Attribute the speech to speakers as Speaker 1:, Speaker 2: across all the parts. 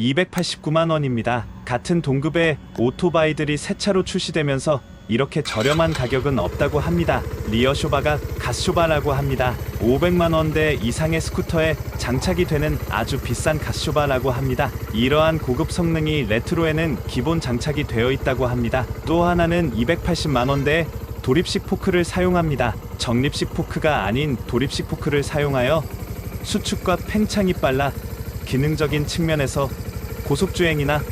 Speaker 1: 289만 원입니다. 같은 동급의 오토바이들이 새 차로 출시되면서 이렇게 저렴한 가격은 없다고 합니다. 리어 쇼바가 갓쇼바라고 합니다. 500만 원대 이상의 스쿠터에 장착이 되는 아주 비싼 갓쇼바라고 합니다. 이러한 고급 성능이 레트로에는 기본 장착이 되어 있다고 합니다. 또 하나는 280만 원대의 도립식 포크를 사용합니다. 정립식 포크가 아닌 도립식 포크를 사용하여 수축과 팽창이 빨라 기능적인 측면에서 고속주행이나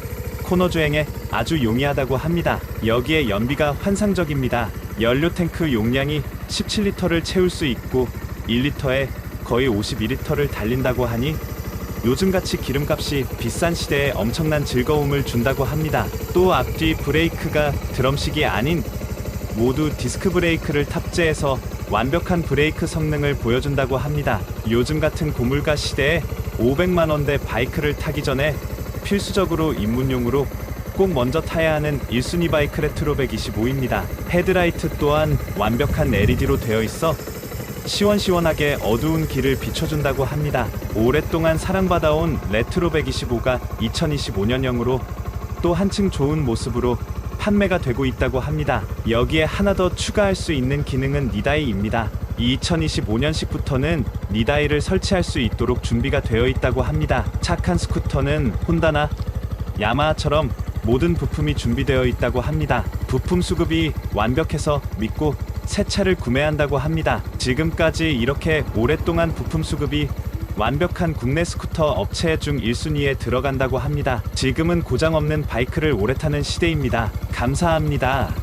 Speaker 1: 코너 주행에 아주 용이하다고 합니다. 여기에 연비가 환상적입니다. 연료 탱크 용량이 17리터를 채울 수 있고 1리터에 거의 52리터를 달린다고 하니 요즘같이 기름값이 비싼 시대에 엄청난 즐거움을 준다고 합니다. 또 앞뒤 브레이크가 드럼식이 아닌 모두 디스크 브레이크를 탑재해서 완벽한 브레이크 성능을 보여준다고 합니다. 요즘 같은 고물가 시대에 500만 원대 바이크를 타기 전에 필수적으로 입문용으로 꼭 먼저 타야 하는 1순위 바이크 레트로 125입니다. 헤드라이트 또한 완벽한 LED로 되어 있어 시원시원하게 어두운 길을 비춰준다고 합니다. 오랫동안 사랑받아온 레트로 125가 2025년형으로 또 한층 좋은 모습으로 판매가 되고 있다고 합니다. 여기에 하나 더 추가할 수 있는 기능은 니다이입니다. 2025년식부터는 니다이를 설치할 수 있도록 준비가 되어 있다고 합니다. 착한 스쿠터는 혼다나 야마하처럼 모든 부품이 준비되어 있다고 합니다. 부품 수급이 완벽해서 믿고 새 차를 구매한다고 합니다. 지금까지 이렇게 오랫동안 부품 수급이 완벽한 국내 스쿠터 업체 중 1순위에 들어간다고 합니다. 지금은 고장 없는 바이크를 오래 타는 시대입니다. 감사합니다.